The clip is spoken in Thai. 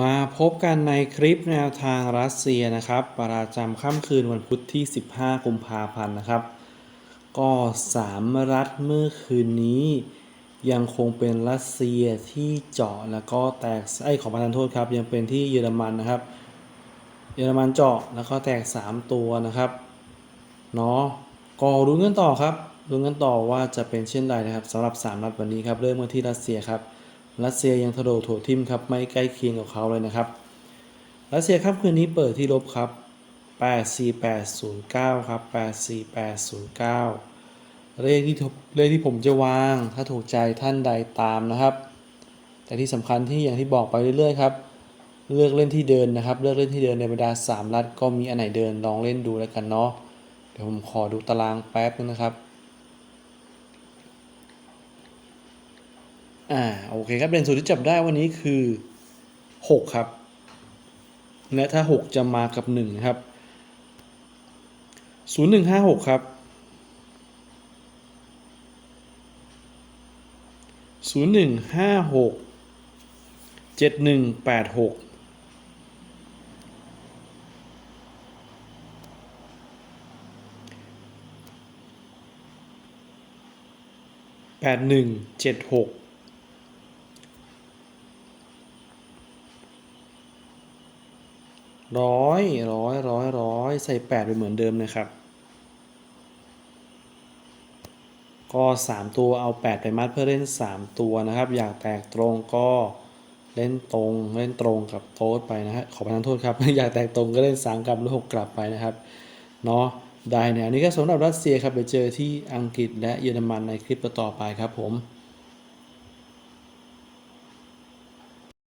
มาพบกันในคลิปแนวทางรัสเซียนะครับ ประจำค่ำคืนวันพุธที่ 15 กุมภาพันธ์นะครับ ก็สามรัฐเมื่อคืนนี้ ยังคงเป็นรัสเซียที่เจาะแล้วก็แตกไอ้ของประทานโทษครับ ยังเป็นที่เยอรมันนะครับ เยอรมันเจาะแล้วก็แตก 3 ตัวนะครับเนาะก็รู้กันต่อครับรู้กันต่อว่าจะเป็นเช่นไรนะครับสำหรับ3นัดวันนี้ครับเริ่มกันที่รัสเซียครับ รัสเซียยังทะโดโถทิมครับไม่ใกล้เคียงกับเขาเลยนะครับ รัสเซียครับคืนนี้เปิดที่ลบครับ 84809 ครับ 84809 เลขที่เลขที่ผมจะวาง ถ้าถูกใจท่านใดตามนะครับ แต่ที่สำคัญที่อย่างที่บอกไปเรื่อยๆครับเลือกเล่นที่เดินนะครับ เลือกเล่นที่เดินในบรรดา3รัฐก็มีอันไหนเดินลองเล่นดูแล้วกันเนาะ เดี๋ยวผมขอดูตารางแป๊บนึงนะครับ อ่าโอเคครับเด่นสุดที่จับได้วันนี้คือ 6 ครับ และถ้า 6 จะมากับ1ครับ 0156 ครับ 0156 7186 8176 ร้อยร้อยร้อยร้อยใส่แปดไปเหมือนเดิมนะครับ ก็สามตัวเอาแปดไปมัดเพื่อเล่นสามตัวนะครับ อยากแตกตรงก็เล่นตรงเล่นตรงกับโต๊ดไปนะฮะขอประทานโทษครับ อยากแตกตรงก็เล่นสามกับลูกหกกลับไปนะครับเนาะได้เนี่ยอันนี้ก็สำหรับรัสเซียครับไปเจอที่อังกฤษและเยอรมันในคลิปต่อไปครับผม